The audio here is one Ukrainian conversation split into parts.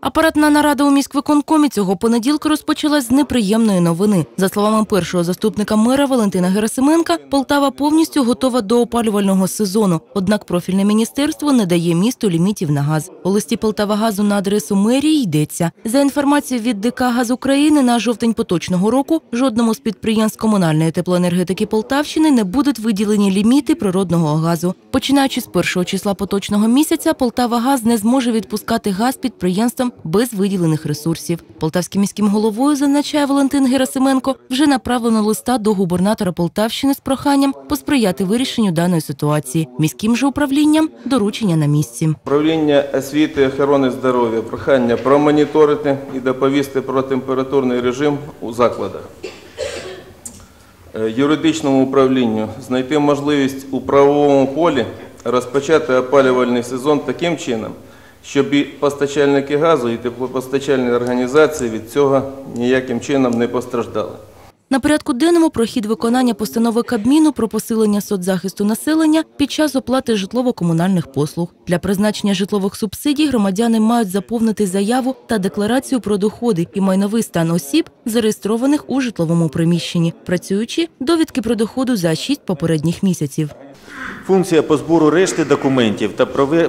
Апаратна нарада у міськвиконкомі цього понеділка розпочалась з неприємної новини. За словами першого заступника мера Валентина Герасименка, Полтава повністю готова до опалювального сезону. Однак профільне міністерство не дає місту лімітів на газ. У листі Полтавагазу на адресу мерії йдеться. За інформацією від ДК «Газ України» на жовтень поточного року жодному з підприємств комунальної теплоенергетики Полтавщини не будуть виділені ліміти природного газу. Починаючи з першого числа поточного місяця, Полтавагаз не зможе відпускати газ підприємствам без виділених ресурсів. Полтавським міським головою зазначає Валентин Герасименко. Вже направлено листа до губернатора Полтавщини з проханням посприяти вирішенню даної ситуації. Міським же управлінням доручення на місці. Управління освіти охорони здоров'я прохання промоніторити і доповісти про температурний режим у закладах. Е, Юридичному управлінню знайти можливість у правовому полі розпочати опалювальний сезон таким чином, щоб і постачальники газу, і теплопостачальні організації від цього ніяким чином не постраждали. На порядку денному прохід виконання постанови Кабміну про посилення соцзахисту населення під час оплати житлово-комунальних послуг. Для призначення житлових субсидій громадяни мають заповнити заяву та декларацію про доходи і майновий стан осіб, зареєстрованих у житловому приміщенні, працюючи довідки про доходу за 6 попередніх місяців. Функція по збору решти документів та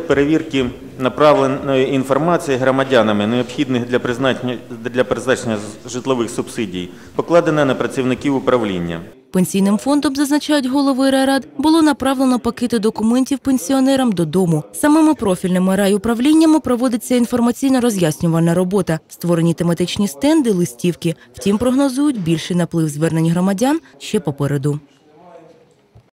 перевірки направленої інформації громадянами, необхідних для призначення, для призначення житлових субсидій, покладена на працівників управління. Пенсійним фондом, зазначають голови райрад, було направлено пакети документів пенсіонерам додому. Самими профільними райуправліннями проводиться інформаційно-роз'яснювальна робота, створені тематичні стенди, листівки. Втім, прогнозують більший наплив звернень громадян ще попереду.